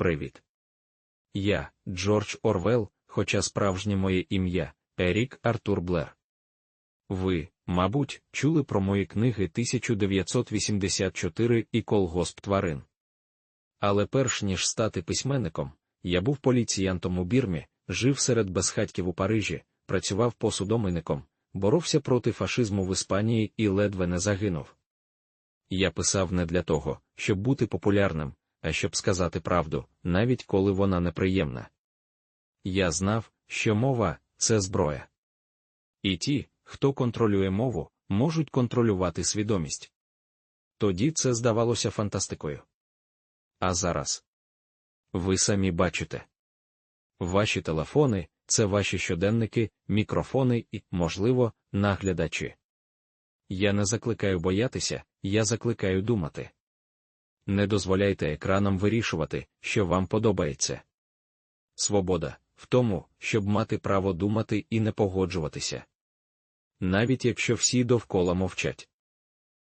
Привіт. Я, Джордж Орвел, хоча справжнє моє ім'я Ерік Артур Блер. Ви, мабуть, чули про мої книги 1984 і Колгосп тварин. Але перш ніж стати письменником, я був поліціянтом у Бірмі, жив серед безхатьків у Парижі, працював посудомийником, боровся проти фашизму в Іспанії і ледве не загинув. Я писав не для того, щоб бути популярним, а щоб сказати правду, навіть коли вона неприємна. Я знав, що мова це зброя. І ті, хто контролює мову, можуть контролювати свідомість. Тоді це здавалося фантастикою. А зараз ви самі бачите. Ваші телефони це ваші щоденники, мікрофони і, можливо, наглядачі. Я не закликаю боятися, я закликаю думати. Не дозволяйте екранам вирішувати, що вам подобається. Свобода в тому, щоб мати право думати і не погоджуватися. Навіть якщо всі довкола мовчать.